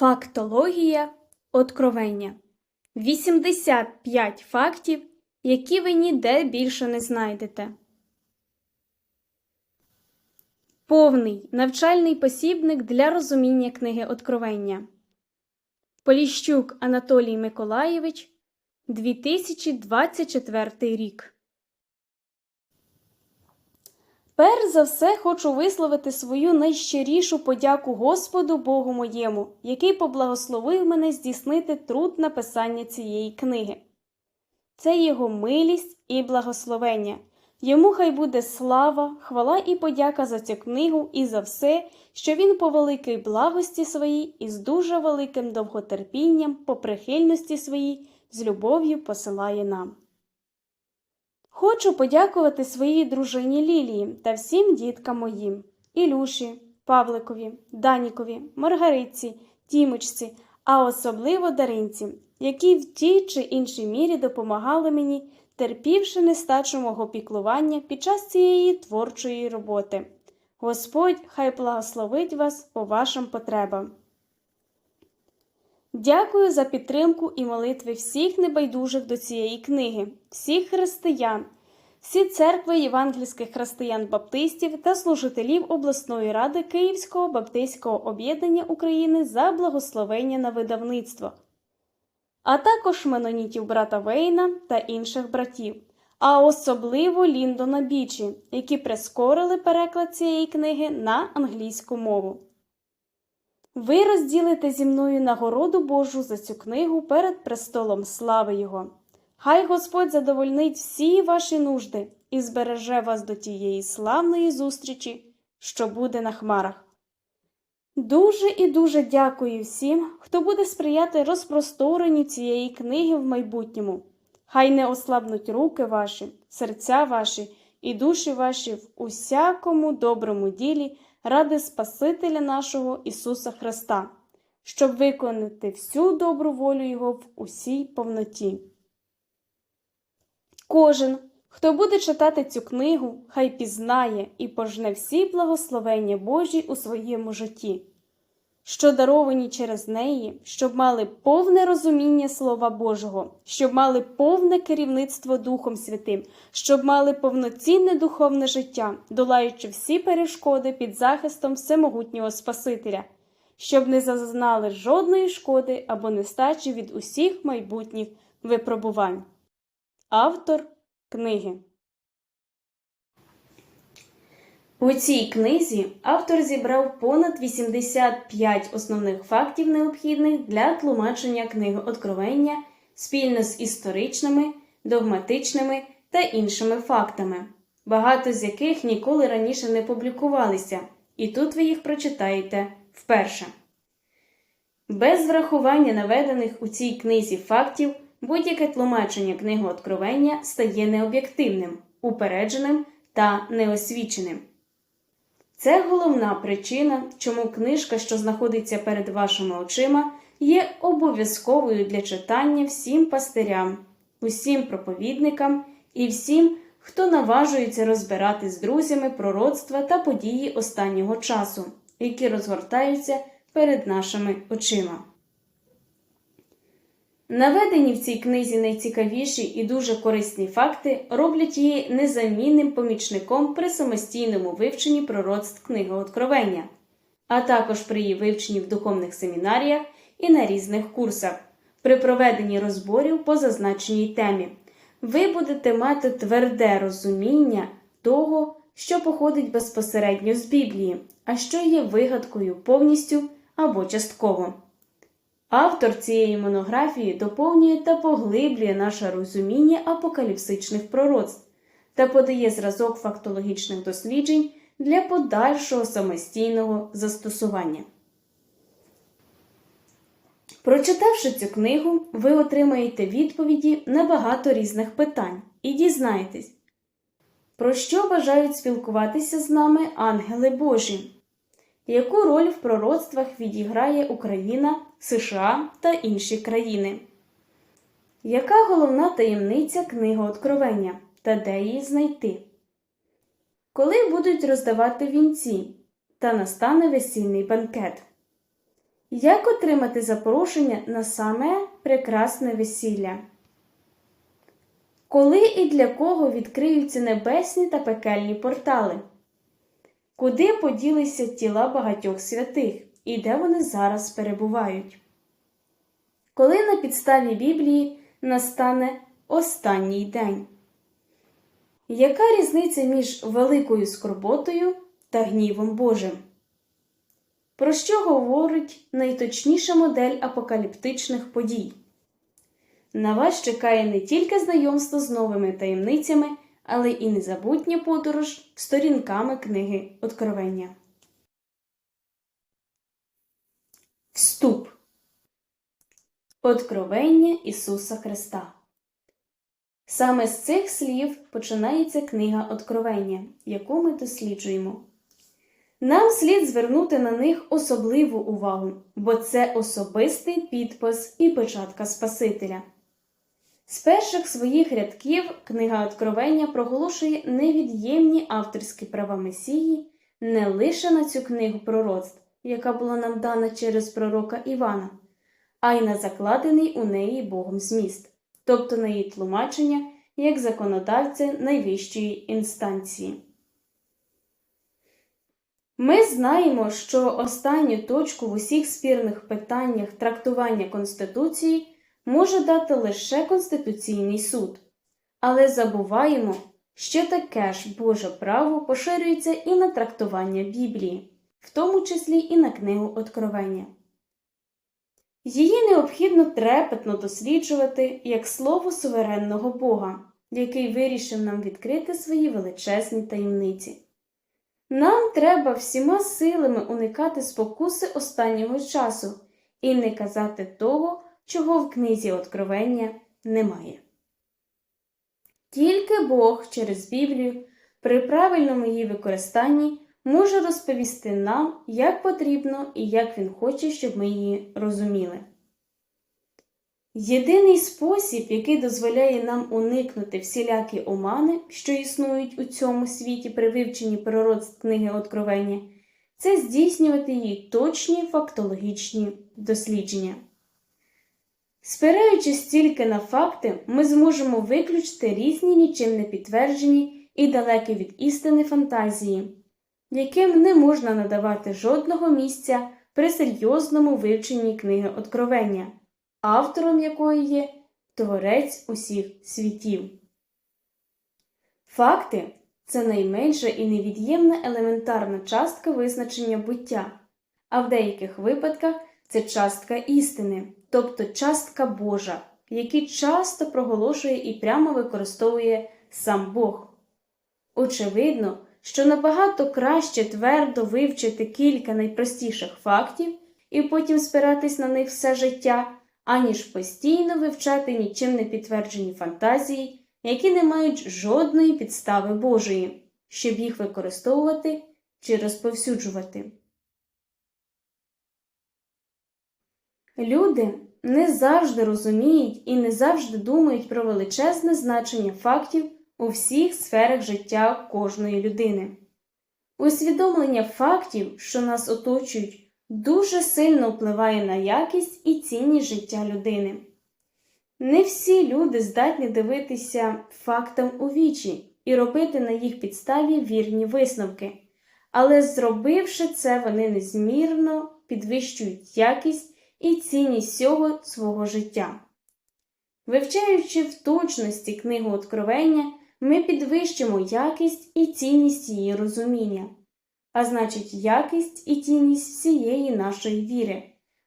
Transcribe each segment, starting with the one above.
Фактологія откровення. 85 фактів, які ви ніде більше не знайдете. Повний навчальний посібник для розуміння книги Откровення. Поліщук Анатолій Миколаєвич 2024 рік. Перш за все хочу висловити свою найщирішу подяку Господу Богу моєму, який поблагословив мене здійснити труд написання цієї книги. Це його милість і благословення. Йому хай буде слава, хвала і подяка за цю книгу і за все, що він по великій благості своїй і з дуже великим довготерпінням, по прихильності своїй, з любов'ю посилає нам. Хочу подякувати своїй дружині Лілії та всім діткам моїм Ілюші, Павликові, Данікові, Маргаритці, Тімочці, а особливо Даринці, які в тій чи іншій мірі допомагали мені, терпівши нестачу мого піклування під час цієї творчої роботи. Господь хай благословить вас по вашим потребам. Дякую за підтримку і молитви всіх небайдужих до цієї книги, всіх християн, всі церкви євангельських християн-баптистів та служителів обласної ради Київського баптистського об'єднання України за благословення на видавництво, а також менонітів брата Вейна та інших братів, а особливо Ліндона Бічі, які прискорили переклад цієї книги на англійську мову. Ви розділите зі мною нагороду Божу за цю книгу перед престолом слави Його. Хай Господь задовольнить всі ваші нужди і збереже вас до тієї славної зустрічі, що буде на хмарах. Дуже і дуже дякую всім, хто буде сприяти розпросторенню цієї книги в майбутньому. Хай не ослабнуть руки ваші, серця ваші і душі ваші в усякому доброму ділі ради Спасителя нашого Ісуса Христа, щоб виконати всю добру волю Його в усій повноті. Кожен, хто буде читати цю книгу, хай пізнає і пожне всі благословення Божі у своєму житті, що даровані через неї, щоб мали повне розуміння Слова Божого, щоб мали повне керівництво Духом Святим, щоб мали повноцінне духовне життя, долаючи всі перешкоди під захистом всемогутнього Спасителя, щоб не зазнали жодної шкоди або нестачі від усіх майбутніх випробувань. Автор книги У цій книзі автор зібрав понад 85 основних фактів, необхідних для тлумачення книги Откровення спільно з історичними, догматичними та іншими фактами, багато з яких ніколи раніше не публікувалися, і тут ви їх прочитаєте вперше. Без врахування наведених у цій книзі фактів будь-яке тлумачення книги Откровення стає необ'єктивним, упередженим та неосвіченим. Це головна причина, чому книжка, що знаходиться перед вашими очима, є обов'язковою для читання всім пастирям, усім проповідникам і всім, хто наважується розбирати з друзями пророцтва та події останнього часу, які розгортаються перед нашими очима. Наведені в цій книзі найцікавіші і дуже корисні факти роблять її незамінним помічником при самостійному вивченні пророцтв книги Откровення, а також при її вивченні в духовних семінаріях і на різних курсах, при проведенні розборів по зазначеній темі. Ви будете мати тверде розуміння того, що походить безпосередньо з Біблії, а що є вигадкою повністю або частково. Автор цієї монографії доповнює та поглиблює наше розуміння апокаліпсичних пророцтв та подає зразок фактологічних досліджень для подальшого самостійного застосування. Прочитавши цю книгу, ви отримаєте відповіді на багато різних питань і дізнаєтесь, про що бажають спілкуватися з нами ангели Божі яку роль в пророцтвах відіграє Україна, США та інші країни? Яка головна таємниця книги Откровення та де її знайти? Коли будуть роздавати вінці та настане весільний банкет? Як отримати запрошення на саме прекрасне весілля? Коли і для кого відкриються небесні та пекельні портали? Куди поділися тіла багатьох святих і де вони зараз перебувають? Коли на підставі Біблії настане останній день? Яка різниця між великою скорботою та гнівом Божим? Про що говорить найточніша модель апокаліптичних подій? На вас чекає не тільки знайомство з новими таємницями, але і незабутня подорож сторінками книги Откровення. Вступ Откровення Ісуса Христа. Саме з цих слів починається книга Откровення, яку ми досліджуємо. Нам слід звернути на них особливу увагу, бо це особистий підпис і печатка Спасителя. З перших своїх рядків книга Откровення проголошує невід'ємні авторські права Месії не лише на цю книгу пророцтв, яка була нам дана через пророка Івана, а й на закладений у неї Богом зміст, тобто на її тлумачення як законодавця найвищої інстанції. Ми знаємо, що останню точку в усіх спірних питаннях трактування Конституції може дати лише Конституційний суд, але забуваємо, що таке ж Боже право поширюється і на трактування Біблії, в тому числі і на книгу Откровення. Її необхідно трепетно досліджувати як слово суверенного Бога, який вирішив нам відкрити свої величезні таємниці. Нам треба всіма силами уникати спокуси останнього часу і не казати того, чого в книзі Откровення немає. Тільки Бог через Біблію при правильному її використанні може розповісти нам, як потрібно і як Він хоче, щоб ми її розуміли. Єдиний спосіб, який дозволяє нам уникнути всілякі омани, що існують у цьому світі при вивченні пророцтв книги Откровення, це здійснювати її точні фактологічні дослідження. Спираючись тільки на факти, ми зможемо виключити різні нічим не підтверджені і далекі від істини фантазії, яким не можна надавати жодного місця при серйозному вивченні книги Откровення автором якої є Творець усіх світів. Факти це найменша і невід'ємна елементарна частка визначення буття, а в деяких випадках це частка істини, тобто частка Божа, які часто проголошує і прямо використовує сам Бог. Очевидно, що набагато краще твердо вивчити кілька найпростіших фактів і потім спиратись на них все життя, аніж постійно вивчати нічим не підтверджені фантазії, які не мають жодної підстави Божої, щоб їх використовувати чи розповсюджувати. Люди не завжди розуміють і не завжди думають про величезне значення фактів у всіх сферах життя кожної людини. Усвідомлення фактів, що нас оточують, дуже сильно впливає на якість і цінність життя людини. Не всі люди здатні дивитися фактам у вічі і робити на їх підставі вірні висновки, але зробивши це, вони незмірно підвищують якість і цінність всього свого життя. Вивчаючи в точності книгу Откровення, ми підвищимо якість і цінність її розуміння а значить, якість і цінність всієї нашої віри,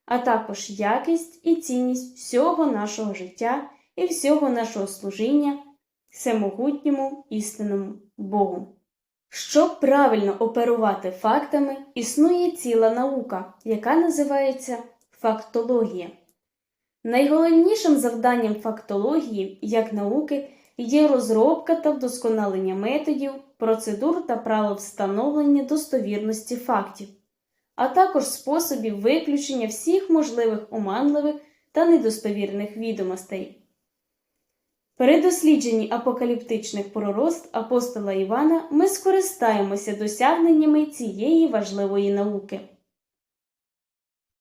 а також якість і цінність всього нашого життя і всього нашого служіння всемогутньому істинному Богу. Щоб правильно оперувати фактами, існує ціла наука, яка називається фактологія. Найголовнішим завданням фактології як науки є розробка та вдосконалення методів, процедур та правил встановлення достовірності фактів, а також способів виключення всіх можливих оманливих та недостовірних відомостей. При дослідженні апокаліптичних пророст апостола Івана ми скористаємося досягненнями цієї важливої науки.